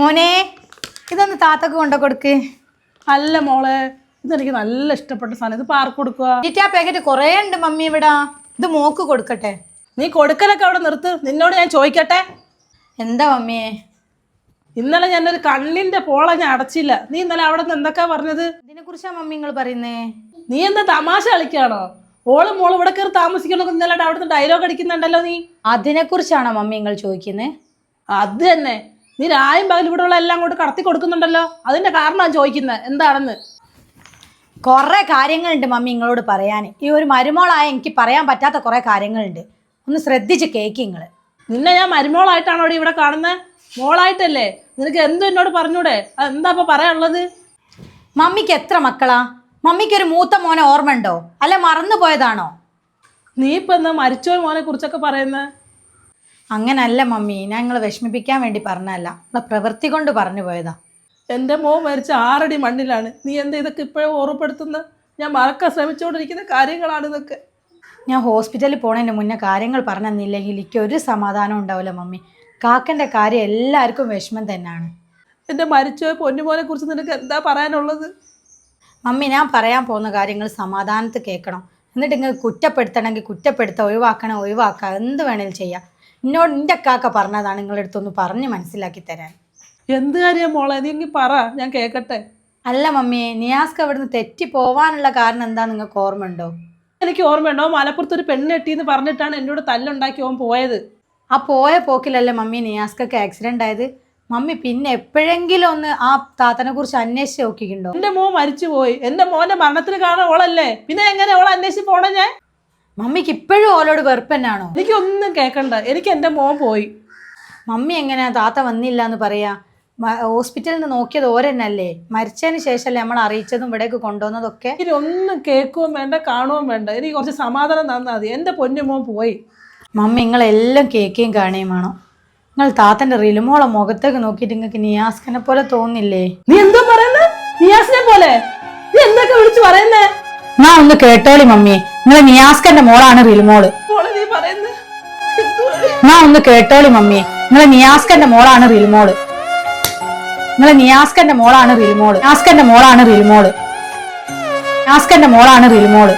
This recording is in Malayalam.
മോനെ ഇതൊന്ന് താത്തക്ക് കൊണ്ടു കൊടുക്ക്. അല്ല മോളെ ഇതെനിക്ക് നല്ല ഇഷ്ടപ്പെട്ട സാധനം. ഇത് പാർക്ക് കൊടുക്കുക ചിറ്റി ആ പാക്കറ്റ് കുറേ ഉണ്ട് മമ്മി ഇവിടെ. ഇത് മോക്ക് കൊടുക്കട്ടെ. നീ കൊടുക്കലൊക്കെ അവിടെ നിർത്ത്. നിന്നോട് ഞാൻ ചോദിക്കട്ടെ? എന്താ മമ്മിയെ? ഇന്നലെ ഞാനൊരു കണ്ണിന്റെ പോള ഞാൻ അടച്ചില്ല. നീ ഇന്നലെ അവിടെ നിന്ന് എന്തൊക്കെയാ പറഞ്ഞത്? ഇതിനെ കുറിച്ചാ മമ്മി നിങ്ങൾ പറയുന്നേ? നീ എന്താ തമാശ കളിക്കാണോ? ഓൾ മോൾ ഇവിടെ കയറി താമസിക്കണോ ഇന്നലെ അവിടുത്തെ ഡയലോഗ് അടിക്കുന്നുണ്ടല്ലോ നീ. അതിനെ കുറിച്ചാണോ മമ്മി നിങ്ങൾ ചോദിക്കുന്നത് അത് തന്നെ. നീ രായും പകൽ ഇവിടെ ഉള്ള എല്ലാം കൊണ്ട് കടത്തി കൊടുക്കുന്നുണ്ടല്ലോ? അതിന്റെ കാരണമാണ് ചോദിക്കുന്നത്. എന്താണെന്ന്? കുറേ കാര്യങ്ങളുണ്ട് മമ്മി നിങ്ങളോട് പറയാൻ ഈ ഒരു മരുമോളായ എനിക്ക് പറയാൻ പറ്റാത്ത കുറേ കാര്യങ്ങളുണ്ട്. ഒന്ന് ശ്രദ്ധിച്ച് കേക്ക് നിങ്ങൾ നിന്നെ ഞാൻ മരുമോളായിട്ടാണോ ഇവിടെ ഇവിടെ കാണുന്നത് മോളായിട്ടല്ലേ? നിനക്ക് എന്തും എന്നോട് പറഞ്ഞൂടെ? എന്താ ഇപ്പൊ പറയാനുള്ളത്? മമ്മിക്ക് എത്ര മക്കളാ? മമ്മിക്ക് ഒരു മൂത്ത മോനെ ഓർമ്മ ഉണ്ടോ അല്ല മറന്നു പോയതാണോ നീ ഇപ്പൊ എന്താ മരിച്ചോ മോനെ കുറിച്ചൊക്കെ പറയുന്നത് അങ്ങനല്ല മമ്മി ഞാൻ നിങ്ങളെ വിഷമിപ്പിക്കാൻ വേണ്ടി പറഞ്ഞല്ല നിങ്ങളെ പ്രവൃത്തി കൊണ്ട് പറഞ്ഞു പോയതാ. എന്റെ മോൻ മരിച്ച ആറടി മണ്ണിലാണ്. നീ എന്താ ഇതൊക്കെ ഇപ്പോഴും ഓർമ്മപ്പെടുത്തുന്നത് ഞാൻ മറക്കാൻ ശ്രമിച്ചുകൊണ്ടിരിക്കുന്ന കാര്യങ്ങളാണ് ഇതൊക്കെ ഞാൻ ഹോസ്പിറ്റലിൽ പോണതിന് മുന്നേ കാര്യങ്ങൾ പറഞ്ഞെന്നില്ലെങ്കിൽ എനിക്ക് ഒരു സമാധാനം ഉണ്ടാവില്ല മമ്മി. കാക്കന്റെ കാര്യം എല്ലാവർക്കും വിഷമം തന്നെയാണ്. എന്റെ മരിച്ച പൊന്നുമോനെ കുറിച്ച് നിനക്ക് എന്താ പറയാനുള്ളത്? മമ്മി ഞാൻ പറയാൻ പോകുന്ന കാര്യങ്ങൾ സമാധാനത്ത് കേൾക്കണം. എന്നിട്ട് ഇങ്ങനെ കുറ്റപ്പെടുത്തണമെങ്കിൽ കുറ്റപ്പെടുത്തുക ഒഴിവാക്കണം ഒഴിവാക്കുക എന്ത് വേണേലും ചെയ്യാം. എന്നോട് എന്റെ കാക്ക പറഞ്ഞതാണ് നിങ്ങളുടെ അടുത്തൊന്ന് പറഞ്ഞ് മനസ്സിലാക്കി തരാൻ. എന്ത് കാര്യം മോളെ? നീ പറ ഞാൻ കേൾക്കട്ടെ അല്ല മമ്മിയെ നിയാസ്ക്ക് അവിടുന്ന് തെറ്റി പോവാനുള്ള കാരണം എന്താ നിങ്ങൾക്ക് ഓർമ്മയുണ്ടോ? എനിക്ക് ഓർമ്മയുണ്ടോ? മലപ്പുറത്ത് ഒരു പെണ്ണ് കെട്ടിയെന്ന് പറഞ്ഞിട്ടാണ് എന്നോട് തല്ലുണ്ടാക്കി ഓൻ പോയത്. ആ പോയ പോക്കിലല്ലേ മമ്മി നിയാസ്ക്കൊക്കെ ആക്സിഡന്റ് ആയത്? മമ്മി പിന്നെ എപ്പോഴെങ്കിലും ഒന്ന് ആ താത്തനെ കുറിച്ച് അന്വേഷിച്ച് നോക്കിയിട്ടുണ്ടോ? എന്റെ മോൻ മരിച്ചു പോയി എന്റെ മോന്റെ മരണത്തിന് കാരണം ഓളല്ലേ? പിന്നെ എങ്ങനെ ഓളെ അന്വേഷിച്ച് പോണേ ഞാൻ? മമ്മിക്ക് ഇപ്പോഴും ഓലോട് വെറുപ്പ് എനിക്ക് ഒന്നും കേൾക്കണ്ട എനിക്ക് എന്റെ മോൻ പോയി. മമ്മി എങ്ങനെയാ താത്ത വന്നില്ല എന്ന് പറയാ ഹോസ്പിറ്റലിൽ നിന്ന് നോക്കിയത് ഓരെന്നല്ലേ? മരിച്ചതിന് ശേഷമല്ലേ നമ്മൾ അറിയിച്ചതും ഇവിടേക്ക് കൊണ്ടുവന്നതൊക്കെ? ഇനി ഒന്നും കേൾക്കുകയും വേണ്ട കാണുകയും വേണ്ട. എനിക്ക് കുറച്ച് സമാധാനം തന്നാൽ മതി. എന്റെ പൊന്നുമോൻ പോയി. മമ്മി നിങ്ങളെല്ലാം കേൾക്കുകയും കാണുകയും വേണം. നിങ്ങൾ താത്തന്റെ റിലുമോളെ മുഖത്തേക്ക് നോക്കിയിട്ട് നിങ്ങൾക്ക് നിയാസ്കനെ പോലെ തോന്നില്ലേ? നീ എന്തോ പറയുന്നത് നിയാസിനെ പോലെ? നീ എന്തൊക്കെ വിളിച്ചു പറയുന്നേ? ഞാൻ ഒന്ന് കേട്ടോളി മമ്മി. നിങ്ങൾ നിയാസ്കന്റെ മോളാണ് റിൽമോൾ എന്നാ ഒന്ന് കേട്ടോളി മമ്മിയെ. നിങ്ങളെ നിയാസ്കന്റെ മോളാണ് റിൽമോൾ നിങ്ങളെ നിയാസ്കന്റെ മോളാണ് റിൽമോൾ നിയാസ്കന്റെ മോളാണ് റിൽമോൾ നിയാസ്കന്റെ മോളാണ് റിൽമോൾ